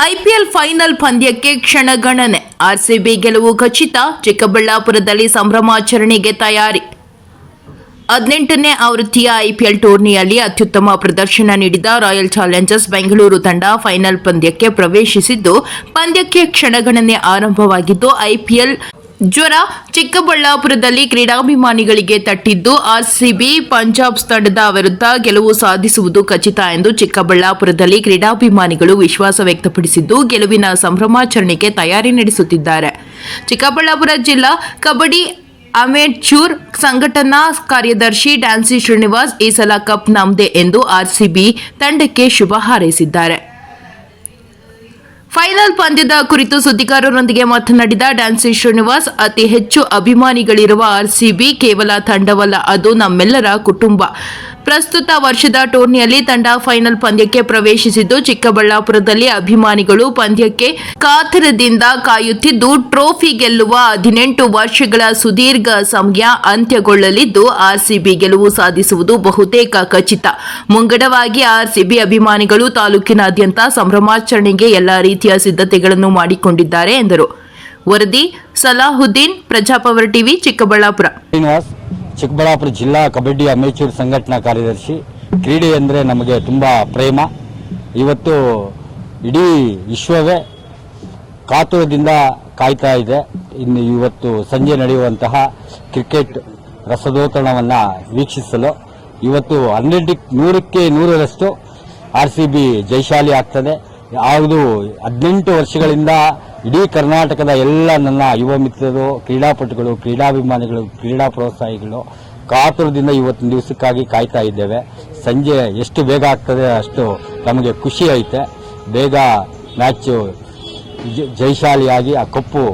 IPL final ಪಂದ್ಯಕ್ಕೆ ಕ್ಷಣಗಣನೆ RCB ಗೆಲುವು ಖಚಿತ. ಚಿಕ್ಕಬಳ್ಳಾಪುರದಲ್ಲಿ ಸಂಭ್ರಮಾಚರಣೆಗೆ ತಯಾರಿ. ಹದಿನೆಂಟನೇ ಆವೃತ್ತಿಯ ಐಪಿಎಲ್ ಟೂರ್ನಿಯಲ್ಲಿ ಅತ್ಯುತ್ತಮ ಪ್ರದರ್ಶನ ನೀಡಿದ ರಾಯಲ್ ಚಾಲೆಂಜರ್ಸ್ ಬೆಂಗಳೂರು ತಂಡ ಫೈನಲ್ ಪಂದ್ಯಕ್ಕೆ ಪ್ರವೇಶಿಸಿದ್ದು, ಪಂದ್ಯಕ್ಕೆ ಕ್ಷಣಗಣನೆ ಆರಂಭವಾಗಿದ್ದು, ಐಪಿಎಲ್ ಜ್ವರ ಚಿಕ್ಕಬಳ್ಳಾಪುರದಲ್ಲಿ ಕ್ರೀಡಾಭಿಮಾನಿಗಳಿಗೆ ತಟ್ಟಿದ್ದು ಆರ್ಸಿಬಿ ಪಂಜಾಬ್ ತಂಡದ ವಿರುದ್ಧ ಗೆಲುವು ಸಾಧಿಸುವುದು ಖಚಿತ ಎಂದು ಚಿಕ್ಕಬಳ್ಳಾಪುರದಲ್ಲಿ ಕ್ರೀಡಾಭಿಮಾನಿಗಳು ವಿಶ್ವಾಸ ವ್ಯಕ್ತಪಡಿಸಿದ್ದು ಗೆಲುವಿನ ಸಂಭ್ರಮಾಚರಣೆಗೆ ತಯಾರಿ ನಡೆಸುತ್ತಿದ್ದಾರೆ. ಚಿಕ್ಕಬಳ್ಳಾಪುರ ಜಿಲ್ಲಾ ಕಬಡ್ಡಿ ಅಮೇಚೂರ್ ಸಂಘಟನಾ ಕಾರ್ಯದರ್ಶಿ ಡ್ಯಾನ್ಸಿ ಶ್ರೀನಿವಾಸ್ ಈ ಸಲ ಕಪ್ ನಮ್ದೆ ಎಂದು ಆರ್ಸಿಬಿ ತಂಡಕ್ಕೆ ಶುಭ ಹಾರೈಸಿದ್ದಾರೆ. ಫೈನಲ್ ಪಂದ್ಯದ ಕುರಿತು ಸುದ್ದಿಗಾರರೊಂದಿಗೆ ಮಾತನಾಡಿದ ಡ್ಯಾನ್ಸಿ ಶ್ರೀನಿವಾಸ್, ಅತಿ ಹೆಚ್ಚು ಅಭಿಮಾನಿಗಳಿರುವ ಆರ್ಸಿಬಿ ಕೇವಲ ತಂಡವಲ್ಲ, ಅದು ನಮ್ಮೆಲ್ಲರ ಕುಟುಂಬ. ಪ್ರಸ್ತುತ ವರ್ಷದ ಟೂರ್ನಿಯಲ್ಲಿ ತಂಡ ಫೈನಲ್ ಪಂದ್ಯಕ್ಕೆ ಪ್ರವೇಶಿಸಿದ್ದು, ಚಿಕ್ಕಬಳ್ಳಾಪುರದಲ್ಲಿ ಅಭಿಮಾನಿಗಳು ಪಂದ್ಯಕ್ಕೆ ಕಾತರದಿಂದ ಕಾಯುತ್ತಿದ್ದು, ಟ್ರೋಫಿ ಗೆಲ್ಲುವ ಹದಿನೆಂಟು ವರ್ಷಗಳ ಸುದೀರ್ಘ ಸಮಯ ಅಂತ್ಯಗೊಳ್ಳಲಿದ್ದು, ಆರ್ಸಿಬಿ ಗೆಲುವು ಸಾಧಿಸುವುದು ಬಹುತೇಕ ಖಚಿತ. ಮುಂಗಡವಾಗಿ ಆರ್ಸಿಬಿ ಅಭಿಮಾನಿಗಳು ತಾಲೂಕಿನಾದ್ಯಂತ ಸಂಭ್ರಮಾಚರಣೆಗೆ ಎಲ್ಲ ರೀತಿಯ ಸಿದ್ಧತೆಗಳನ್ನು ಮಾಡಿಕೊಂಡಿದ್ದಾರೆ ಎಂದರು. ವರದಿ, ಸಲಾಹುದ್ದೀನ್, ಪ್ರಜಾಪವರ್ ಟಿವಿ, ಚಿಕ್ಕಬಳ್ಳಾಪುರ. ಚಿಕ್ಕಬಳ್ಳಾಪುರ ಜಿಲ್ಲಾ ಕಬಡ್ಡಿ ಅಮೇಚೂರ್ ಸಂಘಟನಾ ಕಾರ್ಯದರ್ಶಿ. ಕ್ರೀಡೆ ಅಂದರೆ ನಮಗೆ ತುಂಬ ಪ್ರೇಮ. ಇವತ್ತು ಇಡೀ ವಿಶ್ವವೇ ಕಾತುರದಿಂದ ಕಾಯ್ತಾ ಇದೆ. ಇನ್ನು ಇವತ್ತು ಸಂಜೆ ನಡೆಯುವಂತಹ ಕ್ರಿಕೆಟ್ ರಸದೋತಣವನ್ನು ವೀಕ್ಷಿಸಲು. ಇವತ್ತು ಹನ್ನೆರಡು ನೂರಕ್ಕೆ ನೂರರಷ್ಟು ಆರ್ ಸಿ ಬಿ ಜಯಶಾಲಿ ಆಗ್ತದೆ. ಯಾವುದು ಹದಿನೆಂಟು ವರ್ಷಗಳಿಂದ ಇಡೀ ಕರ್ನಾಟಕದ ಎಲ್ಲ ನನ್ನ ಯುವ ಮಿತ್ರರು, ಕ್ರೀಡಾಪಟುಗಳು, ಕ್ರೀಡಾಭಿಮಾನಿಗಳು, ಕ್ರೀಡಾ ಪ್ರೋತ್ಸಾಹಿಗಳು ಕಾತುರದಿಂದ ಇವತ್ತಿನ ದಿವಸಕ್ಕಾಗಿ ಕಾಯ್ತಾ ಇದ್ದೇವೆ. ಸಂಜೆ ಎಷ್ಟು ಬೇಗ ಆಗ್ತದೆ ಅಷ್ಟು ನಮಗೆ ಖುಷಿ ಐತೆ. ಬೇಗ ಮ್ಯಾಚು ಜೈಶಾಲಿಯಾಗಿ ಆ ಕಪ್ಪು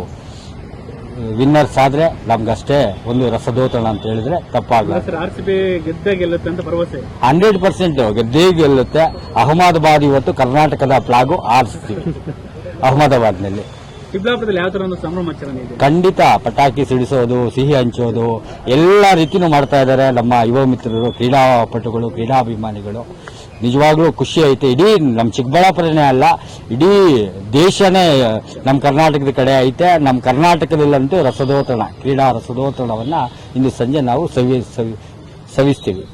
ವಿನ್ನರ್ಸ್ ಆದ್ರೆ ನಮ್ಗಷ್ಟೇ ಒಂದು ರಸದೋತಣ ಅಂತ ಹೇಳಿದ್ರೆ ತಪ್ಪಾಗಲ್ಲ ಸರ್ ಆರ್ ಸಿ ಬಿ ಗೆದ್ದೇ ಗೆಲ್ಲುತ್ತೆ ಅಂತ ಭರವಸೆ. ಹಂಡ್ರೆಡ್ ಪರ್ಸೆಂಟ್ ಗೆದ್ದೇ ಗೆಲ್ಲುತ್ತೆ. ಅಹಮದಾಬಾದ್ ಇವತ್ತು ಕರ್ನಾಟಕದ ಅಹಮದಾಬಾದ್ನಲ್ಲಿ. ಚಿಕ್ಕಬಳ್ಳಾಪುರದಲ್ಲಿ ಯಾವ ತರ ಒಂದು ಸಂಭ್ರಮಾಚರಣೆ ಇದೆ? ಖಂಡಿತ ಪಟಾಕಿ ಸಿಡಿಸೋದು ಸಿಹಿ ಹಂಚೋದು ಎಲ್ಲ ರೀತಿನೂ ಮಾಡ್ತಾ ಇದ್ದಾರೆ ನಮ್ಮ ಯುವ ಮಿತ್ರರು ಕ್ರೀಡಾಪಟುಗಳು ಕ್ರೀಡಾಭಿಮಾನಿಗಳು. ನಿಜವಾಗ್ಲೂ ಖುಷಿ ಐತೆ. ಇಡೀ ನಮ್ಮ ಚಿಕ್ಕಬಳ್ಳಾಪುರನೇ ಅಲ್ಲ, ಇಡೀ ದೇಶನೇ ನಮ್ಮ ಕರ್ನಾಟಕದ ಕಡೆ ಐತೆ. ನಮ್ಮ ಕರ್ನಾಟಕದಲ್ಲಂತೂ ರಸದೋತಣ, ಕ್ರೀಡಾ ರಸದೋತಣವನ್ನು ಇಂದು ಸಂಜೆ ನಾವು ಸವಿ ಸವಿ, ಸವಿಸ್ತೀವಿ.